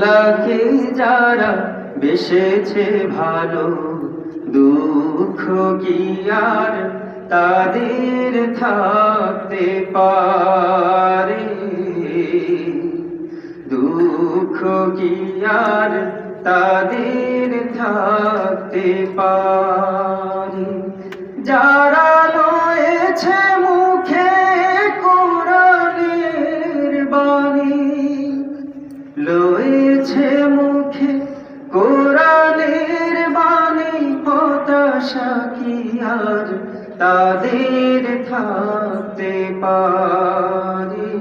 আল্লাহকে যারা বেসেছে ভালো, দুঃখ কি আর তাদের থাকতে পারে? দুঃখ কি আর তাদের থাকতে পারে? যারা হতাশা কি আর তাদের থাকতে পারে?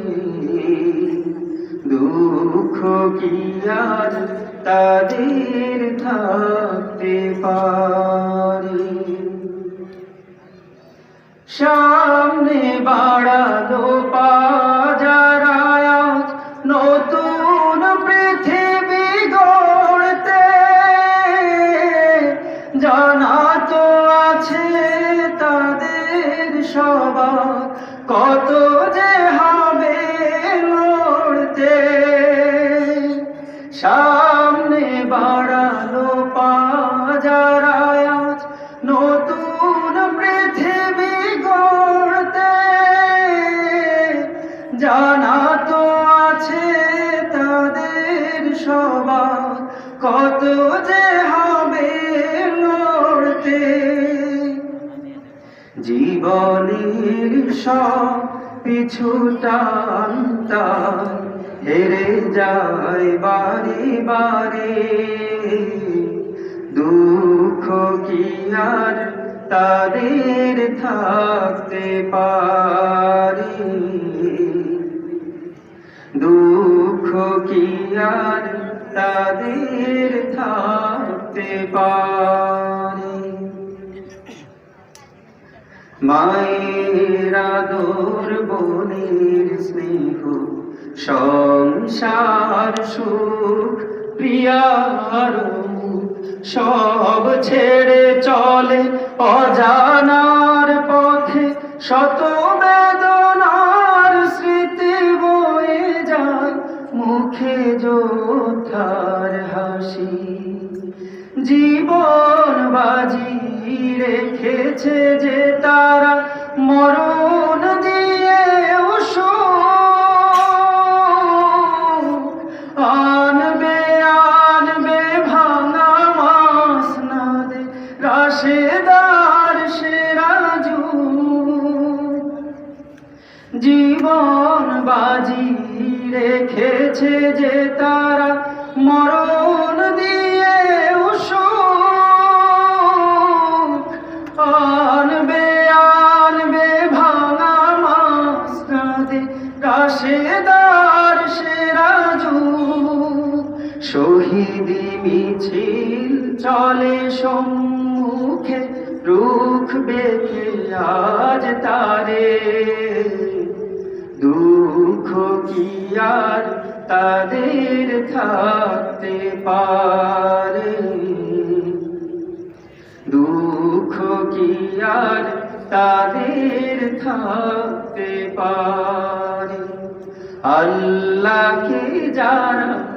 দুঃখ কি আর তাদের থাকতে পারে? সামনে বাড়ালো পাজারায় যে হবে লড়তে। সামনে বাড়ালো পাজারায় নতুন পৃথিবী গড়তে। জানা তো আছে তাদের সবার কত যে হবে লড়তে। জীবনের সব পিছু টানতা হেরে যায় বারে বারে দুঃখ কি আর তাদের থাকতে পারে? দুঃখ কি আর তাদের থাকতে পারে? মায়ের বোনের স্নেহ, সংসার সুখ, প্রিয়ার সব ছেড়ে চলে অজানার পথে শত বেদনার স্মৃতি বয়ে যায় মুখে যোদ্ধার হাসি। জীবন বাজি রেখেছে যে তারা মরণ দিয়ে আনবে আনবে, ভাঙা মাস না দে, রাশেদার সেরাজু। জীবন বাজি রেখেছে যে তারা মরণ শহীদি মিছিল চলে সম্মুখে, রুখ বেঁধে আজ তারে। দুঃখ কি আর তাদের থাকতে পারে? দুঃখ কি আর তাদের থাকতে পারে? আল্লাহকে যারা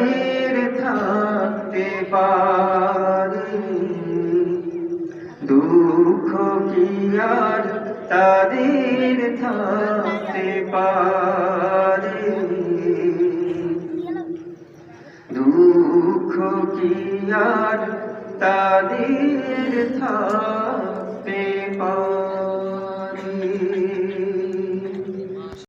তাদের থাকতে পারে। দুঃখ কি আর তাদের থাকতে পারে? দুঃখ কি আর তাদের থাকতে পারে?